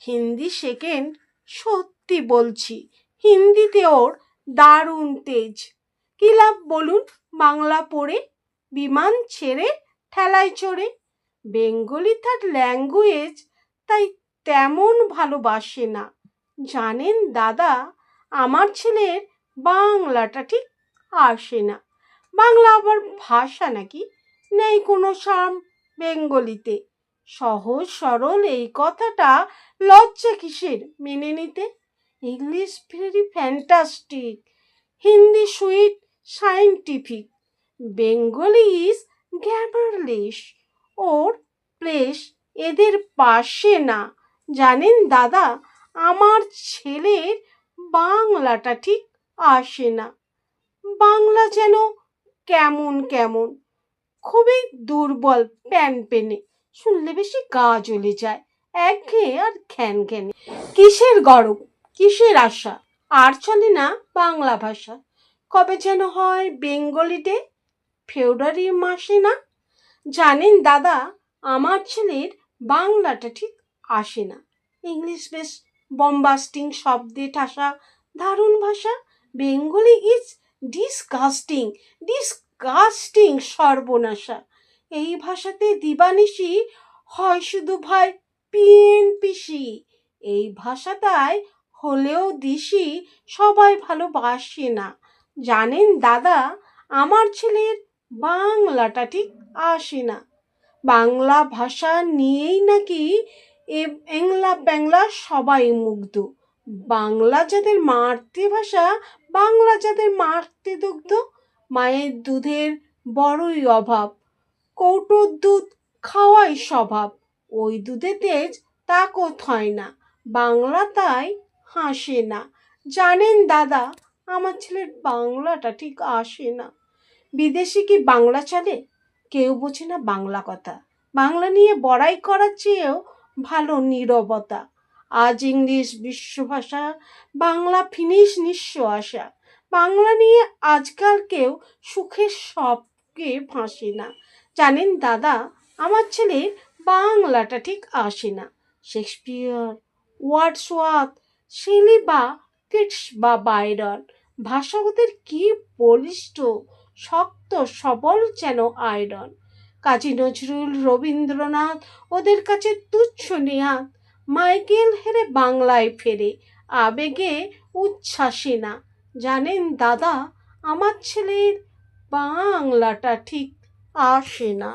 Hindi second সত্যি বলছি, হিন্দিতে ওর দারুণ তেজ। কি লাভ বলুন, বাংলা পড়ে, বিমান ছেড়ে, ঠেলায় চড়ে। বেঙ্গলি তার ল্যাঙ্গুয়েজ তাই তেমন ভালোবাসে না। জানেন দাদা, আমার ছেলের বাংলাটা ঠিক আসে না। বাংলা আবার ভাষা নাকি? নেই কোনো সাম বেঙ্গলিতে। সহজ, সরল এই কথাটা লজ্জা কিসের? মেনে নিতে? English very fantastic. Hindi sweet scientific Bengali is গ্যামারলিশ ওর প্লেস এদের পাশে না। জানেন দাদা, আমার ছেলের বাংলাটা ঠিক আসে না। বাংলা যেন কেমন কেমন, খুবই দুর্বল প্যান পেনে। শুনলে বেশি গা জ্বলে যায়। একঘেয়ে আর ঘ্যান ঘ্যানে কিসের গরম? কিসের আশা? আর চলে না বাংলা ভাষা। কবে যেন হয় বেঙ্গলি ডে? ফেব্রুয়ারি মাসে না? জানেন দাদা, আমার ছেলের বাংলাটা ঠিক আসে না। ইংলিশ বেশ বম্বাস্টিং শব্দে ঠাসা, দারুণ ভাষা। বেঙ্গলি ইজ ডিসকাস্টিং ডিসকাস্টিং সর্বনাশা। এই ভাষাতে দিবানিশি হয় শুধু ভাই পিন পিসি। এই ভাষাটায় হলেও দিশি সবাই ভালোবাসে না। জানেন দাদা, আমার ছেলের বাংলাটা ঠিক আসে না। বাংলা ভাষা নিয়েই নাকি এংলা ব্যাংলা সবাই মুগ্ধ। বাংলা যাদের মাতৃভাষা, বাংলা যাদের মাতৃদুগ্ধ, মায়ের দুধের বড়ই অভাব। কৌটোর দুধ খাওয়াই স্বভাব। ওই দুধে তেজ তাকত হয় না। বাংলা তাই হাসে না। জানেন দাদা, আমার ছেলের বাংলাটা ঠিক আসে না। বিদেশে কি বাংলা চলে? কেউ বোঝে না বাংলা কথা। বাংলা নিয়ে বড়াই করার চেয়েও ভালো নীরবতা। আজ ইংলিশ বিশ্বভাষা, বাংলা ফিনিশ নিঃস্ব আশা। বাংলা নিয়ে আজকাল কেউ সুখের সবকে ফাঁসে না। জানেন দাদা, আমার ছেলের বাংলাটা ঠিক আসে না। শেক্সপিয়ার ওয়ার্ডসওয়ার্থ শেলি বা কিটস বা বাইরন ভাষা ওদের কি বলিষ্ঠ, শক্ত, সবল যেন আয়রন। কাজী নজরুল রবীন্দ্রনাথ ওদের কাছে তুচ্ছ নেহাত মাইকেল হেরে বাংলায় ফেরে, আবেগে উচ্ছ্বাসে না। জানেন দাদা, আমার ছেলের বাংলাটা ঠিক আসে না